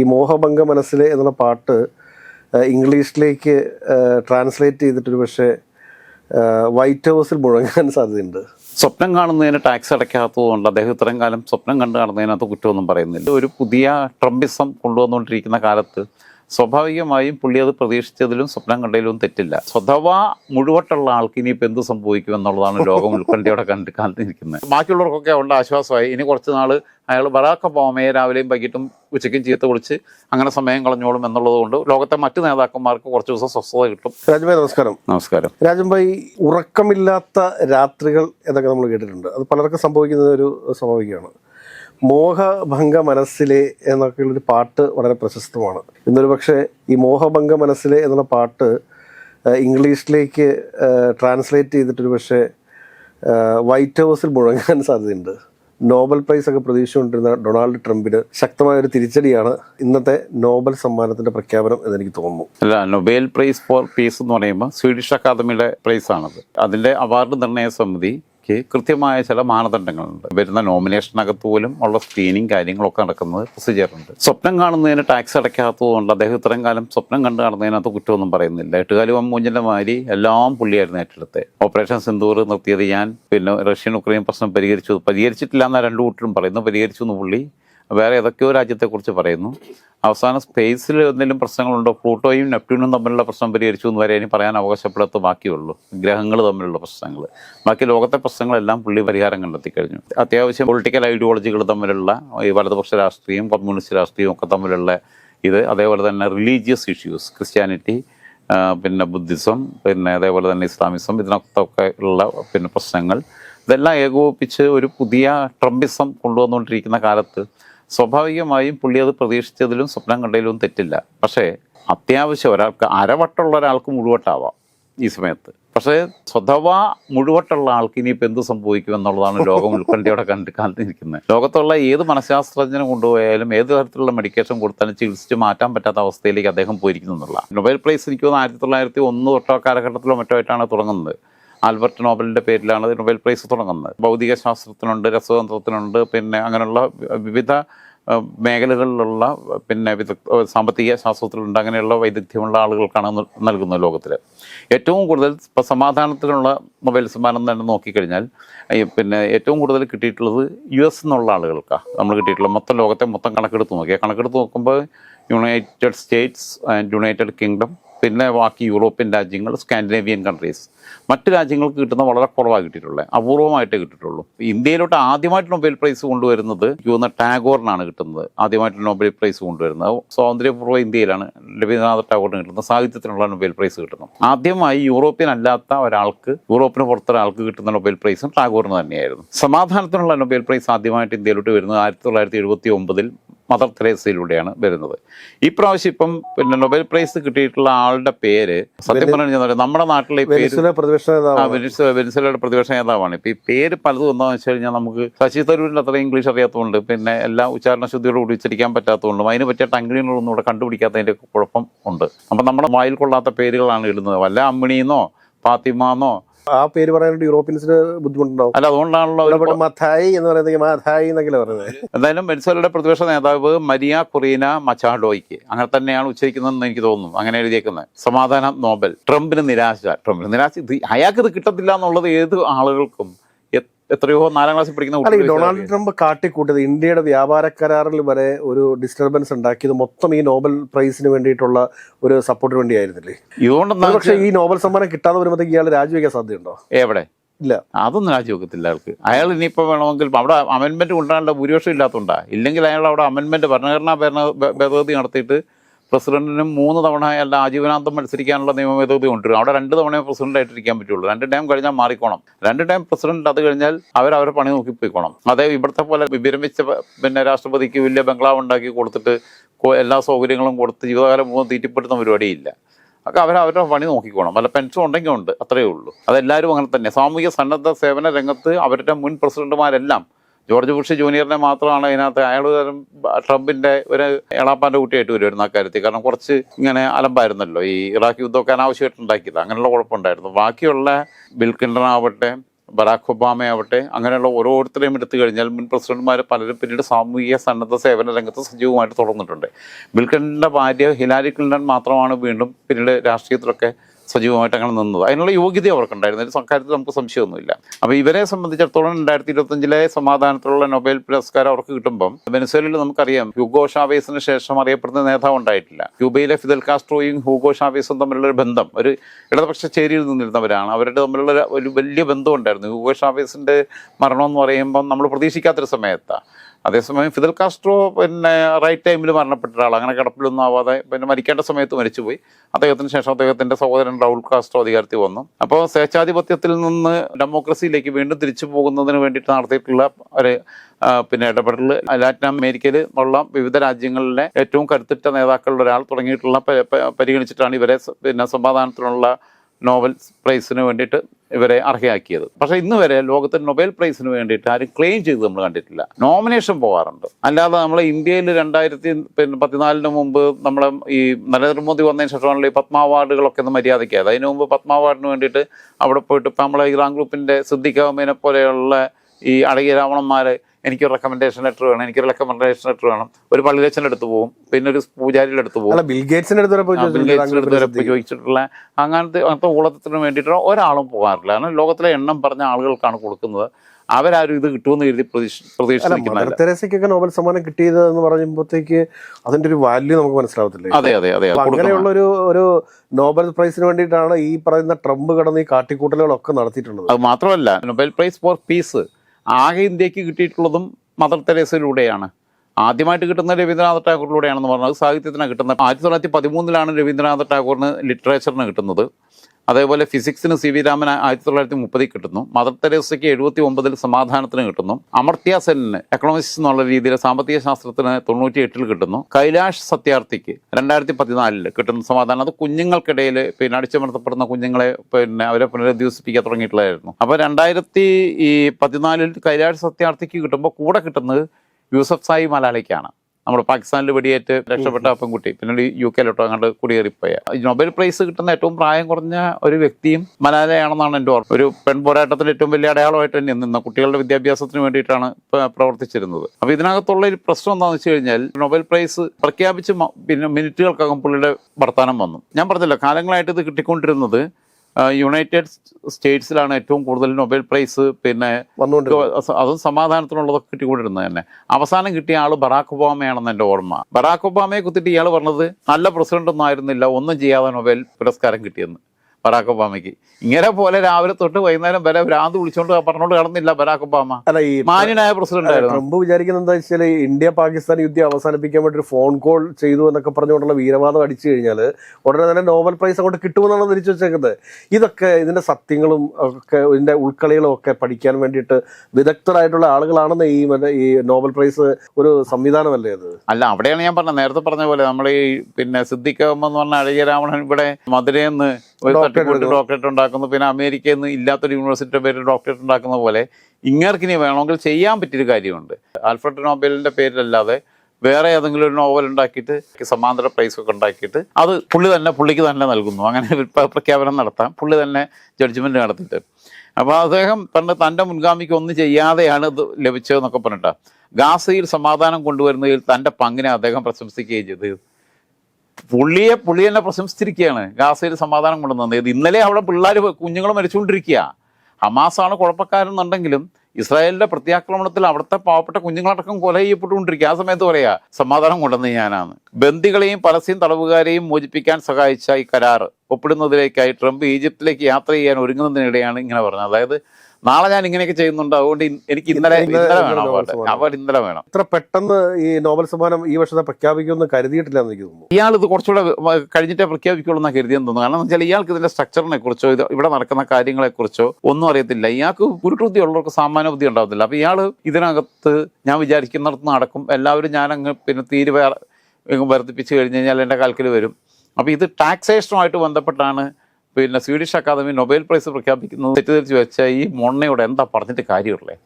ഈ മോഹഭംഗ മനസ്സിലെ എന്നുള്ള പാട്ട് ഇംഗ്ലീഷിലേക്ക് ട്രാൻസ്ലേറ്റ് ചെയ്തിട്ടൊരു പക്ഷേ വൈറ്റ് ഹൗസിൽ മുഴങ്ങാൻ സാധ്യതയുണ്ട്. സ്വപ്നം കാണുന്നതിന് ടാക്സ് അടയ്ക്കാത്തതുകൊണ്ട് അദ്ദേഹം ഇത്രയും കാലം സ്വപ്നം കണ്ടു കാണുന്നതിനകത്ത് കുറ്റമൊന്നും പറയുന്നില്ല. ഒരു പുതിയ ട്രംപിസം കൊണ്ടുവന്നുകൊണ്ടിരിക്കുന്ന കാലത്ത് സ്വാഭാവികമായും പുള്ളി അത് പ്രതീക്ഷിച്ചതിലും സ്വപ്നം കണ്ടതിലും തെറ്റില്ല. സ്വതവ മുഴുവട്ടുള്ള ആൾക്ക് ഇനിയിപ്പോൾ എന്ത് സംഭവിക്കും എന്നുള്ളതാണ് ലോകം ഉത്കണ്ഠയോടെ കണ്ട് കാത്തിരിക്കുന്നത് ബാക്കിയുള്ളവർക്കൊക്കെ ഉണ്ട് ആശ്വാസമായി. ഇനി കുറച്ച് നാൾ അയാൾ ബറാക്ക് ഒബാമയെ രാവിലെയും വൈകിട്ടും ഉച്ചയ്ക്കും ചീത്ത വിളിച്ച് അങ്ങനെ സമയം കളഞ്ഞോളും എന്നുള്ളത് കൊണ്ട് ലോകത്തെ മറ്റു നേതാക്കന്മാർക്ക് കുറച്ച് ദിവസം സ്വസ്ഥത കിട്ടും. രാജുഭായ് നമസ്കാരം. നമസ്കാരം. രാജുഭായ് ഉറക്കമില്ലാത്ത രാത്രികൾ എന്നൊക്കെ നമ്മൾ കേട്ടിട്ടുണ്ട്. അത് പലർക്കും സംഭവിക്കുന്ന ഒരു സ്വാഭാവികമാണ്. മോഹഭംഗ മനസ്സിലെ എന്നൊക്കെയുള്ളൊരു പാട്ട് വളരെ പ്രശസ്തമാണ്. ഇന്നൊരു പക്ഷേ ഈ മോഹഭംഗ മനസ്സിലെ എന്നുള്ള പാട്ട് ഇംഗ്ലീഷിലേക്ക് ട്രാൻസ്ലേറ്റ് ചെയ്തിട്ടൊരു പക്ഷേ വൈറ്റ് ഹൗസിൽ മുഴങ്ങാൻ സാധ്യതയുണ്ട്. നോബൽ പ്രൈസ് ഒക്കെ പ്രതീക്ഷിച്ചുകൊണ്ടിരുന്ന ഡൊണാൾഡ് ട്രംപിന് ശക്തമായ ഒരു തിരിച്ചടിയാണ് ഇന്നത്തെ നോബൽ സമ്മാനത്തിന്റെ പ്രഖ്യാപനം എന്ന് എനിക്ക് തോന്നുന്നു. അല്ല നൊബേൽ പ്രൈസ് ഫോർ പീസ് എന്ന് പറയുമ്പോൾ സ്വീഡിഷ് അക്കാദമിയുടെ പ്രൈസ് ആണത് അതിന്റെ അവാർഡ് നിർണയ സമിതിക്ക് കൃത്യമായ ചില മാനദണ്ഡങ്ങളുണ്ട്. വരുന്ന നോമിനേഷനകത്ത് പോലും ഉള്ള സ്ക്രീനിങ് കാര്യങ്ങളൊക്കെ നടക്കുന്നത് പ്രൊസീജിയറുണ്ട്. സ്വപ്നം കാണുന്നതിന് ടാക്സ് അടയ്ക്കാത്തതുകൊണ്ട് അദ്ദേഹം ഇത്രയും കാലം സ്വപ്നം കണ്ട് കാണുന്നതിനകത്ത് കുറ്റമൊന്നും പറയുന്നില്ല. എട്ടുകാലി വമ്പൂഞ്ചിന്റെ മാതിരി എല്ലാം പുള്ളിയായിരുന്നു ഏറ്റെടുത്ത് ഓപ്പറേഷൻ സിന്ദൂർ നിർത്തിയത് ഞാൻ. പിന്നെ റഷ്യൻ ഉക്രൈൻ പ്രശ്നം പരിഹരിച്ചു. പരിഹരിച്ചിട്ടില്ല എന്നാണ് രണ്ടു കൂട്ടരും പറയുന്നു. പരിഹരിച്ചു എന്ന് പുള്ളി വേറെ ഏതൊക്കെയോ രാജ്യത്തെക്കുറിച്ച് പറയുന്നു. അവസാനം സ്പേസിൽ എന്തെങ്കിലും പ്രശ്നങ്ങളുണ്ടോ? പ്ലൂട്ടോയും നെപ്റ്റ്യൂണും തമ്മിലുള്ള പ്രശ്നം പരിഹരിച്ചു എന്ന് വരെ ഇനി പറയാൻ അവകാശപ്പെടാത്ത ബാക്കിയുള്ളൂ. ഗ്രഹങ്ങൾ തമ്മിലുള്ള പ്രശ്നങ്ങൾ. ബാക്കി ലോകത്തെ പ്രശ്നങ്ങളെല്ലാം പുള്ളി പരിഹാരം കണ്ടെത്തി കഴിഞ്ഞു അത്യാവശ്യം പൊളിറ്റിക്കൽ ഐഡിയോളജികൾ തമ്മിലുള്ള ഈ വലതുപക്ഷ രാഷ്ട്രീയം കമ്മ്യൂണിസ്റ്റ് രാഷ്ട്രീയം ഒക്കെ തമ്മിലുള്ള ഇത് അതേപോലെ തന്നെ റിലീജിയസ് ഇഷ്യൂസ് ക്രിസ്ത്യാനിറ്റി പിന്നെ ബുദ്ധിസം പിന്നെ അതേപോലെ തന്നെ ഇസ്ലാമിസം ഇതിനൊക്കെ ഉള്ള പിന്നെ പ്രശ്നങ്ങൾ. ഇതെല്ലാം ഏകോപിപ്പിച്ച് ഒരു പുതിയ ട്രംപിസം കൊണ്ടുവന്നുകൊണ്ടിരിക്കുന്ന കാലത്ത് സ്വാഭാവികമായും പുള്ളി അത് പ്രതീക്ഷിച്ചതിലും സ്വപ്നം കണ്ടതിലും തെറ്റില്ല. പക്ഷേ അത്യാവശ്യം ഒരാൾക്ക് അരവട്ടുള്ള ഒരാൾക്ക് മുഴുവട്ടാവാം ഈ സമയത്ത്. പക്ഷേ സ്വതവാ മുഴുവട്ടുള്ള ആൾക്ക് ഇനിയിപ്പോൾ എന്ത് സംഭവിക്കും എന്നുള്ളതാണ് ലോകം ഉത്കണ്ഠയോടെ കണ്ട് കാത്തിരിക്കുന്നത് ലോകത്തുള്ള ഏത് മനഃശാസ്ത്രജ്ഞനും കൊണ്ടുപോയാലും ഏത് തരത്തിലുള്ള മെഡിക്കേഷൻ കൊടുത്താലും ചികിത്സിച്ച് മാറ്റാൻ പറ്റാത്ത അവസ്ഥയിലേക്ക് അദ്ദേഹം പോയിരിക്കുന്നു എന്നുള്ള നൊബേൽ പ്രൈസ് എനിക്ക് തോന്നുന്നു ആയിരത്തി തൊള്ളായിരത്തി ഒന്ന് തൊട്ടോ കാലഘട്ടത്തിലോ മറ്റോ ആയിട്ടാണ് തുടങ്ങുന്നത്. ആൽബർട്ട് നോബലിന്റെ പേരിലാണ് നൊബേൽ പ്രൈസ് തുടങ്ങുന്നത്. ഭൗതിക ശാസ്ത്രത്തിനുണ്ട് രസതന്ത്രത്തിനുണ്ട് പിന്നെ അങ്ങനെയുള്ള വിവിധ മേഖലകളിലുള്ള പിന്നെ വിദഗ്ധ സാമ്പത്തിക ശാസ്ത്രത്തിലുണ്ട് അങ്ങനെയുള്ള വൈദഗ്ധ്യമുള്ള ആളുകൾക്കാണ് നൽ- നൽകുന്നത് ലോകത്തിൽ ഏറ്റവും കൂടുതൽ ഇപ്പോൾ സമാധാനത്തിനുള്ള നൊബേൽ സമ്മാനം തന്നെ നോക്കിക്കഴിഞ്ഞാൽ പിന്നെ ഏറ്റവും കൂടുതൽ കിട്ടിയിട്ടുള്ളത് യു എസ് എന്നുള്ള ആളുകൾക്കാണ് നമ്മൾ കിട്ടിയിട്ടുള്ളത്. മൊത്തം ലോകത്തെ മൊത്തം കണക്കെടുത്ത് നോക്കിയാൽ കണക്കെടുത്ത് നോക്കുമ്പോൾ United States and United Kingdom പിന്നെ ബാക്കി യൂറോപ്യൻ രാജ്യങ്ങൾ സ്കാൻഡിനേവിയൻ കൺട്രീസ് മറ്റ് രാജ്യങ്ങൾക്ക് കിട്ടുന്ന വളരെ കുറവാണ് കിട്ടിയിട്ടുള്ളത്. അപൂർവമായിട്ടേ കിട്ടിയിട്ടുള്ളൂ. ഇന്ത്യയിലോട്ട് ആദ്യമായിട്ട് നൊബേൽ പ്രൈസ് കൊണ്ടുവരുന്നത് യുവന്ന ടാഗോറിനാണ് കിട്ടുന്നത്. ആദ്യമായിട്ട് നൊബേൽ പ്രൈസ് കൊണ്ടുവരുന്നത്. സ്വാതന്ത്ര്യപൂർവ ഇന്ത്യയിലാണ് രവീന്ദ്രനാഥ് ടാഗോറിന് കിട്ടുന്നത്. സാഹിത്യത്തിനുള്ള നൊബേൽ പ്രൈസ് കിട്ടുന്നു ആദ്യമായി യൂറോപ്യൻ അല്ലാത്ത ഒരാൾക്ക് യൂറോപ്പിന് പുറത്തൊരാൾക്ക് കിട്ടുന്ന നൊബേൽ പ്രൈസും ടാഗോറിന് തന്നെയായിരുന്നു. സമാധാനത്തിനുള്ള നൊബേൽ പ്രൈസ് ആദ്യമായിട്ട് ഇന്ത്യയിലോട്ട് വരുന്നത് ആയിരത്തി തൊള്ളായിരത്തി എഴുപത്തി ഒമ്പതിൽ മദർ തെരേസയിലൂടെയാണ് വരുന്നത്. ഈ പ്രാവശ്യം ഇപ്പം പിന്നെ നൊബേൽ പ്രൈസ് കിട്ടിയിട്ടുള്ള ആളുടെ പേര് സത്യം പറഞ്ഞു നമ്മുടെ നാട്ടിലെ വെനിസുലയുടെ പ്രതിപക്ഷ നേതാവാണ്. ഇപ്പം ഈ പേര് പലതും എന്താണെന്ന് വെച്ച് കഴിഞ്ഞാൽ നമുക്ക് ശശി തരൂരിന്റെ അത്ര ഇംഗ്ലീഷ് അറിയാത്തതുകൊണ്ട് പിന്നെ എല്ലാ ഉച്ചാരണ ശുദ്ധിയോടുകൂടി ഉച്ചരിക്കാൻ പറ്റാത്തതുകൊണ്ടും അതിന് പറ്റിയ ടങ്കിളികളൊന്നും ഇവിടെ കണ്ടുപിടിക്കാത്തതിന്റെ കുഴപ്പം ഉണ്ട്. അപ്പം നമ്മുടെ വായിൽ കൊള്ളാത്ത പേരുകളാണ് ഇടുന്നത്. വല്ല അമ്മിണിന്നോ ഫാത്തിമാന്നോ ആ പേര് പറയാനായിട്ട് യൂറോപ്യൻസിന് ബുദ്ധിമുട്ടുണ്ടാവും. അല്ല അതുകൊണ്ടാണല്ലോ മഥായി എന്ന് പറയുന്നത് മഥായി എന്നൊക്കെ പറയുന്നത്? എന്തായാലും വെനിസ്വലയുടെ പ്രതിപക്ഷ നേതാവ് മരിയ കൊറീന മച്ചാഡോയ്ക്ക് അങ്ങനെ തന്നെയാണ് ഉച്ചരിക്കുന്നതെന്ന് എനിക്ക് തോന്നുന്നു. അങ്ങനെ എഴുതിയേക്കുന്നത്. സമാധാന നോബൽ. ട്രംപിന് നിരാശ. ട്രംപിന് നിരാശ. ഇത് അയാൾക്ക് ഇത് കിട്ടത്തില്ല എന്നുള്ളത് ഏത് ആളുകൾക്കും എത്രയോ നാലാം ക്ലാസ്സിൽ പഠിക്കുന്ന ഡൊണാൾഡ് ട്രംപ് കാട്ടിക്കൂട്ടിയത് ഇന്ത്യയുടെ വ്യാപാര കരാറിൽ വരെ ഒരു ഡിസ്റ്റർബൻസ് ഉണ്ടാക്കിയത് മൊത്തം ഈ നോബൽ പ്രൈസിന് വേണ്ടിയിട്ടുള്ള ഒരു സപ്പോർട്ടിന് വേണ്ടിയായിരുന്നില്ലേ? ഇതുകൊണ്ടെന്താ പക്ഷേ ഈ നോബൽ സമ്മാനം കിട്ടാതെ വരുമ്പോഴത്തേക്ക് ഇയാൾ രാജിവെക്കാൻ സാധ്യതയുണ്ടോ? എവിടെ? ഇല്ല. അതൊന്നും രാജിവെക്കത്തില്ല അയാൾക്ക് അയാൾ ഇനിയിപ്പോൾ വേണമെങ്കിൽ അവിടെ അമെൻമെന്റ് കൊണ്ടുവരാനുള്ള ഭൂരിപക്ഷം ഇല്ലാത്തതുകൊണ്ടാണ് ഇല്ലെങ്കിൽ അയാൾ അവിടെ അമെൻമെന്റ് ഭരണഘടനാ ഭരണ ഭേദഗതി നടത്തിയിട്ട് പ്രസിഡന്റിനും മൂന്ന് തവണ അല്ല ആജീവനാന്തം മത്സരിക്കാനുള്ള നിയമ ഭേദഗതി കൊണ്ടുവരും. അവിടെ രണ്ട് തവണ പ്രസിഡന്റ് ആയിട്ടിരിക്കാൻ പറ്റുള്ളൂ. രണ്ട് ടൈം കഴിഞ്ഞാൽ മാറിക്കോണം. രണ്ട് ടൈം പ്രസിഡന്റ് അത് കഴിഞ്ഞാൽ അവർ അവരെ പണി നോക്കി പോയിക്കോണം അതേ ഇവിടുത്തെ പോലെ വിരമിച്ച പിന്നെ രാഷ്ട്രപതിക്ക് വലിയ ബംഗ്ലാവ് ഉണ്ടാക്കി കൊടുത്തിട്ട് എല്ലാ സൗകര്യങ്ങളും കൊടുത്ത് ജീവിതകാലം മുഴുവൻ തീറ്റിപ്പെടുത്തുന്ന പരിപാടിയില്ല. ഒക്കെ അവർ അവരുടെ പണി നോക്കിക്കോണം. അല്ല പെൻഷൻ ഉണ്ടെങ്കിൽ ഉണ്ട്. അത്രയേ ഉള്ളൂ. അതെല്ലാവരും അങ്ങനെ തന്നെ. സാമൂഹിക സന്നദ്ധ സേവന രംഗത്ത് അവരുടെ മുൻ പ്രസിഡന്റുമാരെല്ലാം ജോർജ് ബുഷ് ജൂനിയറിനെ മാത്രമാണ് അതിനകത്ത് അയാൾ തരം ട്രംപിന്റെ ഒരു എളാപ്പാന്റെ കുട്ടിയായിട്ട് വരുമായിരുന്നു അക്കാര്യത്തിൽ കാരണം കുറച്ച് ഇങ്ങനെ അലമ്പായിരുന്നല്ലോ. ഈ ഇറാഖ് യുദ്ധമൊക്കെ അനാവശ്യമായിട്ട് ഉണ്ടാക്കിയത്. അങ്ങനെയുള്ള കുഴപ്പമുണ്ടായിരുന്നു. ബാക്കിയുള്ള ബിൽ ക്ലിന്റൺ ആവട്ടെ ബറാഖ് ഒബാമയാവട്ടെ അങ്ങനെയുള്ള ഓരോരുത്തരെയും എടുത്തു കഴിഞ്ഞാൽ മുൻ പ്രസിഡന്റുമാർ പലരും പിന്നീട് സാമൂഹിക സന്നദ്ധ സേവന രംഗത്ത് സജീവമായിട്ട് തുടർന്നിട്ടുണ്ട്. ബിൽ ക്ലിന്റന്റെ ഭാര്യ ഹിലാരി ക്ലിന്റൺ മാത്രമാണ് വീണ്ടും പിന്നീട് രാഷ്ട്രീയത്തിലൊക്കെ സജീവമായിട്ട് അങ്ങനെ നിന്നത് അതിനുള്ള യോഗ്യത അവർക്കുണ്ടായിരുന്നു. ഒരു കാര്യത്തിൽ നമുക്ക് സംശയമൊന്നുമില്ല. അപ്പോൾ ഇവരെ സംബന്ധിച്ചിടത്തോളം രണ്ടായിരത്തി ഇരുപത്തഞ്ചിലെ സമാധാനത്തിലുള്ള നൊബേൽ പുരസ്കാരം അവർക്ക് കിട്ടുമ്പം വെനസ്വേലയിൽ നമുക്കറിയാം ഹ്യൂഗോ ഷാവേസിന് ശേഷം അറിയപ്പെടുന്ന നേതാവ് ഉണ്ടായിട്ടില്ല. ക്യൂബയിലെ ഫിദൽ കാസ്ട്രോയും ഹ്യൂഗോ ഷാവേസും തമ്മിലുള്ള ഒരു ബന്ധം ഒരു ഇടതുപക്ഷ ചേരിയിൽ നിന്നിരുന്നവരാണ്. അവരുടെ തമ്മിലുള്ള ഒരു വലിയ ബന്ധം ഉണ്ടായിരുന്നു ഹ്യൂഗോ ഷാവേസിന്റെ മരണം എന്ന് പറയുമ്പം നമ്മൾ പ്രതീക്ഷിക്കാത്തൊരു സമയത്താണ് അതേസമയം ഫിദൽ കാസ്ട്രോ പിന്നെ റൈറ്റ് ടൈമിൽ മരണപ്പെട്ട ഒരാൾ അങ്ങനെ കിടപ്പിലൊന്നും ആവാതെ പിന്നെ മരിക്കേണ്ട സമയത്ത് മരിച്ചുപോയി. അദ്ദേഹത്തിന് ശേഷം അദ്ദേഹത്തിന്റെ സഹോദരൻ റൗൾ കാസ്ട്രോ അധികാരത്തിൽ വന്നു. അപ്പോൾ സ്വേച്ഛാധിപത്യത്തിൽ നിന്ന് ഡെമോക്രസിയിലേക്ക് വീണ്ടും തിരിച്ചു പോകുന്നതിന് വേണ്ടിയിട്ട് നടത്തിയിട്ടുള്ള ഒരു പിന്നെ ഇടപെടൽ ലാറ്റിൻ അമേരിക്കയിൽ ഉള്ള വിവിധ രാജ്യങ്ങളിലെ ഏറ്റവും കരുത്തുറ്റ നേതാക്കളുടെ ഒരാൾ തുടങ്ങിയിട്ടുള്ള പരിഗണിച്ചിട്ടാണ് ഇവരെ പിന്നെ സമാധാനത്തിനുള്ള നോവൽ പ്രൈസിന് വേണ്ടിയിട്ട് ഇവരെ അർഹയാക്കിയത്. പക്ഷെ ഇന്ന് വരെ ലോകത്തെ നൊബേൽ പ്രൈസിന് വേണ്ടിയിട്ട് ആരും ക്ലെയിം ചെയ്ത് നമ്മൾ കണ്ടിട്ടില്ല. നോമിനേഷൻ പോകാറുണ്ട് അല്ലാതെ നമ്മൾ ഇന്ത്യയിൽ രണ്ടായിരത്തി പിന്നെ പതിനാലിന് മുമ്പ് നമ്മളെ ഈ നരേന്ദ്രമോദി വന്നതിന് ശേഷമാണല്ലോ ഈ പത്മ അവാർഡുകളൊക്കെ ഒന്ന് മര്യാദയ്ക്കായത് അതിന് മുമ്പ് പത്മ അവാർഡിന് വേണ്ടിയിട്ട് അവിടെ പോയിട്ട് ഇപ്പം നമ്മളെ ഇറാൻ ഗ്രൂപ്പിന്റെ സിദ്ദിഖാമിനെ പോലെയുള്ള ഈ അടകിയ രാവണന്മാരെ എനിക്കൊരു റെക്കമെൻഡേഷൻ ലെറ്റർ വേണം എനിക്കൊരു റെക്കമെൻഡേഷൻ ലെറ്റർ വേണം. ഒരു പള്ളിയച്ഛന്റെ അടുത്ത് പോകും പിന്നെ ഒരു പൂജാരിയുടെ അടുത്ത് പോകും അല്ല ബിൽ ഗേറ്റ്സിന്റെ അടുത്ത് ചോദിച്ചിട്ടുള്ള അങ്ങനത്തെ അങ്ങനത്തെ ഊളത്തിന് വേണ്ടിയിട്ട് ഒരാളും പോകാറില്ല. കാരണം ലോകത്തിലെ എണ്ണം പറഞ്ഞ ആളുകൾക്കാണ് കൊടുക്കുന്നത്. അവരാരും ഇത് കിട്ടുമെന്ന് കരുതി പ്രതീക്ഷ അല്ല പ്രതീക്ഷിക്കുന്നില്ല മദർ തെരേസയ്ക്കൊക്കെ നോബൽ സമ്മാനം കിട്ടിയത് എന്ന് പറയുമ്പോഴത്തേക്ക് അതിന്റെ ഒരു വാല്യൂ നമുക്ക് മനസ്സിലാവത്തില്ലേ? അതെ അതെ അതെ അങ്ങനെയുള്ള ഒരു ഒരു നോബൽ പ്രൈസിന് വേണ്ടിയിട്ടാണ് ഈ പറയുന്ന ട്രംപ് കടന്ന് ഈ കാട്ടിക്കൂട്ടലുകളൊക്കെ നടത്തിയിട്ടുള്ളത്. അത് മാത്രമല്ല നോബൽ പ്രൈസ് ഫോർ പീസ് ആകെ ഇന്ത്യയ്ക്ക് കിട്ടിയിട്ടുള്ളതും മദർ തെരേസയിലൂടെയാണ്. ആദ്യമായിട്ട് കിട്ടുന്ന രവീന്ദ്രനാഥ് ടാഗോറിലൂടെയാണെന്ന് പറഞ്ഞത് സാഹിത്യത്തിനാണ് കിട്ടുന്നത് ആയിരത്തി തൊള്ളായിരത്തി പതിമൂന്നിലാണ് രവീന്ദ്രനാഥ് ടാഗോറിന് ലിറ്ററേച്ചറിന് കിട്ടുന്നത്. അതേപോലെ ഫിസിക്സിന് സി വി രാമൻ ആയിരത്തി തൊള്ളായിരത്തി മുപ്പതിൽ കിട്ടുന്നു. മദർ തെരേസയ്ക്ക് എഴുപത്തി ഒമ്പതിൽ സമാധാനത്തിന് കിട്ടുന്നു. അമർത്യ സെന്നിന് എക്കണോമിക്സ് എന്നുള്ള രീതിയിൽ സാമ്പത്തിക ശാസ്ത്രത്തിന് തൊണ്ണൂറ്റി എട്ടിൽ കിട്ടുന്നു. കൈലാഷ് സത്യാർത്ഥിക്ക് രണ്ടായിരത്തി പതിനാലിൽ കിട്ടുന്ന സമാധാനം. അത് കുഞ്ഞുങ്ങൾക്കിടയിൽ പിന്നെ അടിച്ചമർത്തപ്പെടുന്ന കുഞ്ഞുങ്ങളെ പിന്നെ അവരെ പുനരധിവസിപ്പിക്കാൻ തുടങ്ങിയിട്ടുള്ളതായിരുന്നു. അപ്പോൾ രണ്ടായിരത്തി ഈ പതിനാലിൽ കൈലാഷ് സത്യാർത്ഥിക്ക് കിട്ടുമ്പോൾ കൂടെ കിട്ടുന്നത് യൂസഫ് സായി മലാലയ്ക്കാണ്. നമ്മുടെ പാകിസ്ഥാനിൽ വെടിയേറ്റ് രക്ഷപ്പെട്ട പെൺകുട്ടി പിന്നീട് യു കെയിലോട്ടോ അങ്ങോട്ട് കുടിയേറിപ്പോയ. നൊബേൽ പ്രൈസ് കിട്ടുന്ന ഏറ്റവും പ്രായം കുറഞ്ഞ ഒരു വ്യക്തിയും മലാലയാണെന്നാണ് എന്റെ ഓർമ്മ. ഒരു പെൺ പോരാട്ടത്തിൽ ഏറ്റവും വലിയ അടയാളമായിട്ട് തന്നെ നിന്ന കുട്ടികളുടെ വിദ്യാഭ്യാസത്തിന് വേണ്ടിയിട്ടാണ് പ്രവർത്തിച്ചിരുന്നത്. അപ്പോൾ ഇതിനകത്തുള്ള ഒരു പ്രശ്നം എന്താണെന്ന് വെച്ച് കഴിഞ്ഞാൽ നൊബേൽ പ്രൈസ് പ്രഖ്യാപിച്ച് പിന്നെ മിനിറ്റുകൾക്കകം പുള്ളിയുടെ വർത്തമാനം വന്നു. ഞാൻ പറഞ്ഞല്ലോ കാലങ്ങളായിട്ട് ഇത് കിട്ടിക്കൊണ്ടിരുന്നത് യുണൈറ്റഡ് സ്റ്റേറ്റ്സിലാണ് ഏറ്റവും കൂടുതൽ നൊബേൽ പ്രൈസ് പിന്നെ അതും സമാധാനത്തിനുള്ളതൊക്കെ കിട്ടിക്കൊണ്ടിരുന്നത് തന്നെ. അവസാനം കിട്ടിയ ആൾ ബറാക്ക് ഒബാമയാണെന്ന് എന്റെ ഓർമ്മ. ബറാക്ക് ഒബാമയെ കുത്തിട്ട് ഇയാൾ പറഞ്ഞത് നല്ല പ്രസിഡന്റ് ഒന്നും ആയിരുന്നില്ല ഒന്നും ചെയ്യാതെ നൊബേൽ പുരസ്കാരം കിട്ടിയെന്ന്. ബറാക്ക് ഒബാമയ്ക്ക്. ഇങ്ങനെ പോലെ രാവിലെ തൊട്ട് വൈകുന്നേരം വരെ ഭ്രാന്ത് വിളിച്ചോണ്ട് പറഞ്ഞോണ്ട് കടന്നില്ല ബറാക്ക് ഒബാമ. അല്ല ഈ മാന്യനായ പ്രസിഡന്റ് ട്രംപ് വിചാരിക്കുന്നത് എന്താ വെച്ചാൽ ഇന്ത്യ പാകിസ്ഥാൻ യുദ്ധം അവസാനിപ്പിക്കാൻ വേണ്ടി ഒരു ഫോൺ കോൾ ചെയ്തു എന്നൊക്കെ പറഞ്ഞുകൊണ്ടുള്ള വീരവാദം അടിച്ചു കഴിഞ്ഞാൽ ഉടനെ തന്നെ നോബൽ പ്രൈസ് അങ്ങോട്ട് കിട്ടുമെന്നാണ് തിരിച്ചു വെച്ചേക്കുന്നത്? ഇതൊക്കെ ഇതിന്റെ സത്യങ്ങളും ഒക്കെ ഇതിന്റെ ഉൾക്കളികളും ഒക്കെ പഠിക്കാൻ വേണ്ടിയിട്ട് വിദഗ്ധരായിട്ടുള്ള ആളുകളാണെന്ന് ഈ മറ്റേ ഈ നോബൽ പ്രൈസ് ഒരു സംവിധാനമല്ലേ അത്? അല്ല അവിടെയാണ് ഞാൻ പറഞ്ഞത്. നേരത്തെ പറഞ്ഞ പോലെ നമ്മൾ ഈ പിന്നെ സിദ്ദിഖ് അഹമ്മദ് എന്ന് പറഞ്ഞ അഴകിയ രാവണൻ ഇവിടെ മധുരയിൽ നിന്ന് ഒരു സർട്ടിഫിക്കറ്റ് ഡോക്ടറേറ്റ് ഉണ്ടാക്കുന്നു. പിന്നെ അമേരിക്കയിൽ നിന്ന് ഇല്ലാത്തൊരു യൂണിവേഴ്സിറ്റിയുടെ പേരിൽ ഡോക്ടറേറ്റ് ഉണ്ടാക്കുന്ന പോലെ ഇങ്ങേർക്കിനി വേണമെങ്കിൽ ചെയ്യാൻ പറ്റിയൊരു കാര്യമുണ്ട്. ആൽഫ്രഡ് നോബലിന്റെ പേരിലല്ലാതെ വേറെ ഏതെങ്കിലും ഒരു നോവൽ ഉണ്ടാക്കിയിട്ട് സമാന്തര പ്രൈസ് ഒക്കെ ഉണ്ടാക്കിയിട്ട് അത് പുള്ളി തന്നെ പുള്ളിക്ക് തന്നെ നൽകുന്നു. അങ്ങനെ പ്രഖ്യാപനം നടത്താം. പുള്ളി തന്നെ ജഡ്ജ്മെന്റ് നടത്തിയിട്ട്. അപ്പോൾ അദ്ദേഹം പണ്ട് തന്റെ മുൻഗാമിക്ക് ഒന്നും ചെയ്യാതെയാണ് ഇത് ലഭിച്ചതെന്നൊക്കെ പറഞ്ഞിട്ടാ. ഗാസയിൽ സമാധാനം കൊണ്ടുവരുന്നതിൽ തന്റെ പങ്കിനെ അദ്ദേഹം പ്രശംസിക്കുകയും ചെയ്തു. പുള്ളിയെ പുള്ളി തന്നെ പ്രശംസിച്ചിരിക്കുകയാണ്. ഗാസയിൽ സമാധാനം കൊണ്ടുവന്നത് ഇത് ഇന്നലെ അവിടെ പിള്ളേർ കുഞ്ഞുങ്ങൾ മരിച്ചുകൊണ്ടിരിക്കുക. ഹമാസാണ് കുഴപ്പക്കാരെന്നുണ്ടെങ്കിലും ഇസ്രായേലിന്റെ പ്രത്യാക്രമണത്തിൽ അവിടുത്തെ പാവപ്പെട്ട കുഞ്ഞുങ്ങളടക്കം കൊല ചെയ്യപ്പെട്ടുകൊണ്ടിരിക്കുക. ആ സമയത്ത് പറയാ സമാധാനം കൊണ്ടുവന്ന ഞാനാണ്. ബന്ദികളെയും പലസ്തീൻ തടവുകാരെയും മോചിപ്പിക്കാൻ സഹായിച്ച ഈ കരാർ ഒപ്പിടുന്നതിലേക്കായി ട്രംപ് ഈജിപ്തിലേക്ക് യാത്ര ചെയ്യാൻ ഒരുങ്ങുന്നതിനിടെയാണ് ഇങ്ങനെ പറഞ്ഞത്. അതായത് നാളെ ഞാൻ ഇങ്ങനെയൊക്കെ ചെയ്യുന്നുണ്ട്. അതുകൊണ്ട് എനിക്ക് ഇന്നലെ ഇന്നലെ വേണം നോബൽ അവാർഡ് അവാർഡ് ഇന്നലെ വേണം. ഇത്ര പെട്ടെന്ന് ഈ നോബൽ സമ്മാനം ഈ വർഷത്തെ പ്രഖ്യാപിക്കുമെന്ന് കരുതിയിട്ടില്ല എന്ന് എനിക്ക് തോന്നുന്നു. ഇയാൾ ഇത് കുറച്ചുകൂടെ കഴിഞ്ഞിട്ടേ പ്രഖ്യാപിക്കുള്ളൂ എന്നാണ് കരുതിയെന്ന് തോന്നുന്നു. കാരണം വെച്ചാൽ ഇയാൾക്ക് ഇതിന്റെ സ്ട്രക്ചറിനെ കുറിച്ചോ ഇത് ഇവിടെ നടക്കുന്ന കാര്യങ്ങളെ കുറിച്ചോ ഒന്നും അറിയത്തില്ല. ഇയാൾക്ക് കുരുട്ടുബുദ്ധി ഉള്ളവർക്ക് സാമാന്യ ബുദ്ധി ഉണ്ടാവത്തില്ല. അപ്പൊ ഇയാൾ ഇതിനകത്ത് ഞാൻ വിചാരിക്കുന്നിടത്ത് നടക്കും. എല്ലാവരും ഞാൻ ഞാനങ്ങ് പിന്നെ തീരെ വേറെ വർദ്ധിപ്പിച്ച് കഴിഞ്ഞ് കഴിഞ്ഞാൽ എന്റെ കാൽക്കിൽ വരും. അപ്പോൾ ഇത് ടാക്സേഷനുമായിട്ട് ബന്ധപ്പെട്ടാണ് പിന്നെ സ്വീഡിഷ് അക്കാദമി നൊബേൽ പ്രൈസ് പ്രഖ്യാപിക്കുന്നത് തെറ്റിദ്ധരിച്ച് വെച്ച ഈ മൊണ്ണയോട് എന്താ പറഞ്ഞിട്ട് കാര്യമുള്ളേ?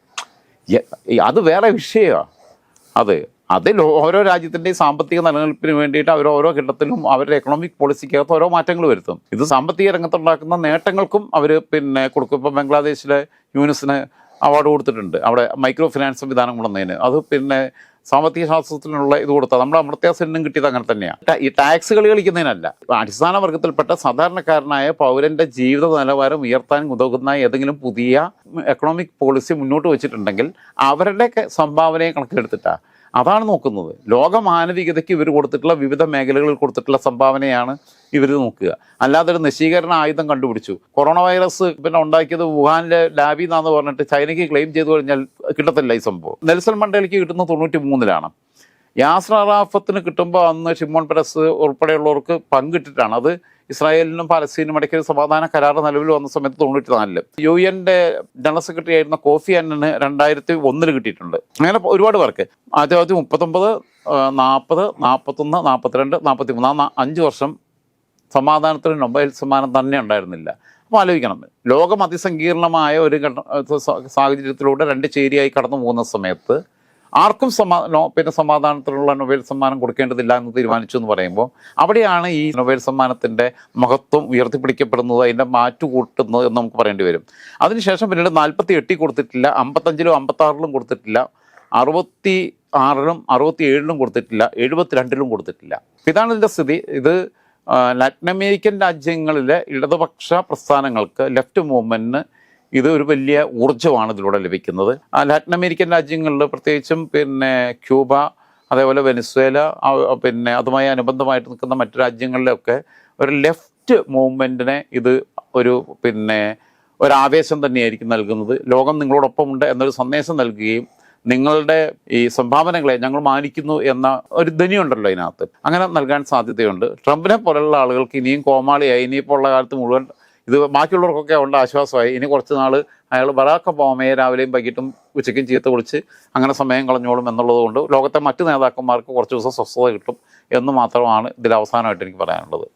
അത് വേറെ വിഷയമാണ് അത് അതിൽ ഓരോ രാജ്യത്തിന്റെയും സാമ്പത്തിക നിലനിൽപ്പിന് വേണ്ടിയിട്ട് അവർ ഓരോ ഘട്ടത്തിലും അവരുടെ എക്കണോമിക് പോളിസിക്കകത്ത് ഓരോ മാറ്റങ്ങൾ വരുത്തും. ഇത് സാമ്പത്തിക രംഗത്തുണ്ടാക്കുന്ന നേട്ടങ്ങൾക്കും അവർ പിന്നെ കൊടുക്കും. ഇപ്പം ബംഗ്ലാദേശിലെ യൂനിസിന് അവാർഡ് കൊടുത്തിട്ടുണ്ട്. അവിടെ മൈക്രോ ഫിനാൻസ് സംവിധാനം കൊണ്ടുവന്നതിന്. അത് പിന്നെ സാമ്പത്തിക ശാസ്ത്രത്തിനുള്ള ഇത് കൊടുത്താൽ നമ്മുടെ അമർത്യ സെന്നും കിട്ടിയത് അങ്ങനെ തന്നെയാണ് ഈ ടാക്സുകൾ കളിക്കുന്നതിനല്ല. അടിസ്ഥാന വർഗത്തിൽപ്പെട്ട സാധാരണക്കാരനായ പൗരന്റെ ജീവിത നിലവാരം ഉയർത്താൻ ഉതകുന്ന ഏതെങ്കിലും പുതിയ എക്കണോമിക് പോളിസി മുന്നോട്ട് വെച്ചിട്ടുണ്ടെങ്കിൽ അവരുടെ സംഭാവനയെ കണക്കിലെടുത്തിട്ടാണ് അതാണ് നോക്കുന്നത്. ലോക മാനവികതയ്ക്ക് ഇവർ കൊടുത്തിട്ടുള്ള വിവിധ മേഖലകളിൽ കൊടുത്തിട്ടുള്ള സംഭാവനയാണ് ഇവർ നോക്കുക. അല്ലാതെ ഒരു നശീകരണ ആയുധം കണ്ടുപിടിച്ചു. കൊറോണ വൈറസ് പിന്നെ ഉണ്ടാക്കിയത് വുഹാനിലെ ലാബിൽ നിന്നാന്ന് പറഞ്ഞിട്ട് ചൈനയ്ക്ക് ക്ലെയിം ചെയ്തു കഴിഞ്ഞാൽ കിട്ടത്തില്ല ഈ സംഭവം. നെൽസൺ മണ്ഡലിക്ക് കിട്ടുന്ന തൊണ്ണൂറ്റി മൂന്നിലാണ് യാസ്ര അറാഫത്തിന് കിട്ടുമ്പോൾ അന്ന് ഷിമോൺ പെരസ് ഉൾപ്പെടെയുള്ളവർക്ക് പങ്കിട്ടിട്ടാണ്. അത് ഇസ്രായേലിനും പാലസ്തീനും ഇടയ്ക്ക് ഒരു സമാധാന കരാർ നിലവിൽ വന്ന സമയത്ത് തൊണ്ണൂറ്റി നാലിൽ യു എന്റെ ജനറൽ സെക്രട്ടറി ആയിരുന്ന കോഫി അന്നന് രണ്ടായിരത്തി ഒന്നിൽ കിട്ടിയിട്ടുണ്ട്. അങ്ങനെ ഒരുപാട് പേർക്ക്. ആയിരത്തി തൊള്ളായിരത്തി മുപ്പത്തൊമ്പത് നാൽപ്പത് നാൽപ്പത്തൊന്ന് നാൽപ്പത്തിരണ്ട് നാൽപ്പത്തി മൂന്ന് ആ അഞ്ച് വർഷം സമാധാനത്തിന് നൊബൈൽ സമ്മാനം തന്നെ ഉണ്ടായിരുന്നില്ല. അപ്പോൾ ആലോചിക്കണം. ലോകം അതിസങ്കീർണമായ ഒരു ഘട്ട- സാഹചര്യത്തിലൂടെ രണ്ട് ചേരിയായി കടന്നു പോകുന്ന സമയത്ത് ആർക്കും സമാ പിന്നെ സമാധാനത്തിനുള്ള നൊബേൽ സമ്മാനം കൊടുക്കേണ്ടതില്ല എന്ന് തീരുമാനിച്ചു എന്ന് പറയുമ്പോൾ അവിടെയാണ് ഈ നൊബേൽ സമ്മാനത്തിന്റെ മഹത്വം ഉയർത്തിപ്പിടിക്കപ്പെടുന്നത് അതിന്റെ മാറ്റു കൂട്ടുന്നത് എന്ന് നമുക്ക് പറയേണ്ടി വരും. അതിനുശേഷം പിന്നീട് നാൽപ്പത്തി എട്ടിൽ കൊടുത്തിട്ടില്ല അമ്പത്തഞ്ചിലും അമ്പത്താറിലും കൊടുത്തിട്ടില്ല അറുപത്തി ആറിലും അറുപത്തി ഏഴിലും കൊടുത്തിട്ടില്ല എഴുപത്തിരണ്ടിലും കൊടുത്തിട്ടില്ല. ഇതാണ് ഇതിന്റെ സ്ഥിതി. ഇത് ലാറ്റിൻ അമേരിക്കൻ രാജ്യങ്ങളിലെ ഇടതുപക്ഷ പ്രസ്ഥാനങ്ങൾക്ക് ലെഫ്റ്റ് മൂവ്മെന്റിന് ഇത് ഒരു വലിയ ഊർജമാണ് ഇതിലൂടെ ലഭിക്കുന്നത്. ലാറ്റിൻ അമേരിക്കൻ രാജ്യങ്ങളിൽ പ്രത്യേകിച്ചും പിന്നെ ക്യൂബ അതേപോലെ വെനസ്വേല പിന്നെ അതുമായി അനുബന്ധമായിട്ട് നിൽക്കുന്ന മറ്റു രാജ്യങ്ങളിലൊക്കെ ഒരു ലെഫ്റ്റ് മൂവ്മെന്റിനെ ഇത് ഒരു പിന്നെ ഒരു ആവേശം തന്നെയായിരിക്കും നൽകുന്നത്. ലോകം നിങ്ങളോടൊപ്പമുണ്ട് എന്നൊരു സന്ദേശം നൽകുകയും നിങ്ങളുടെ ഈ സംഭാവനകളെ ഞങ്ങൾ മാനിക്കുന്നു എന്ന ഒരു ധ്വനിയുണ്ടല്ലോ ഇതിനകത്ത്. അങ്ങനെ നൽകാൻ സാധ്യതയുണ്ട്. ട്രംപിനെ പോലെയുള്ള ആളുകൾക്ക് ഇനിയും കോമാളിയായി ഇനിയിപ്പോൾ ഉള്ള കാലത്ത് മുഴുവൻ ഇത് ബാക്കിയുള്ളവർക്കൊക്കെ ഉള്ള ആശ്വാസമായി. ഇനി കുറച്ച് നാൾ അയാൾ ബറാക്ക് ഒബാമയെ രാവിലെയും വൈകിട്ടും ഉച്ചയ്ക്കും ചീത്ത വിളിച്ച് അങ്ങനെ സമയം കളഞ്ഞോളും എന്നുള്ളത് കൊണ്ട് ലോകത്തെ മറ്റ് നേതാക്കന്മാർക്ക് കുറച്ച് ദിവസം സ്വസ്ഥത കിട്ടും എന്ന് മാത്രമാണ് ഇതിൽ അവസാനമായിട്ട് എനിക്ക് പറയാനുള്ളത്.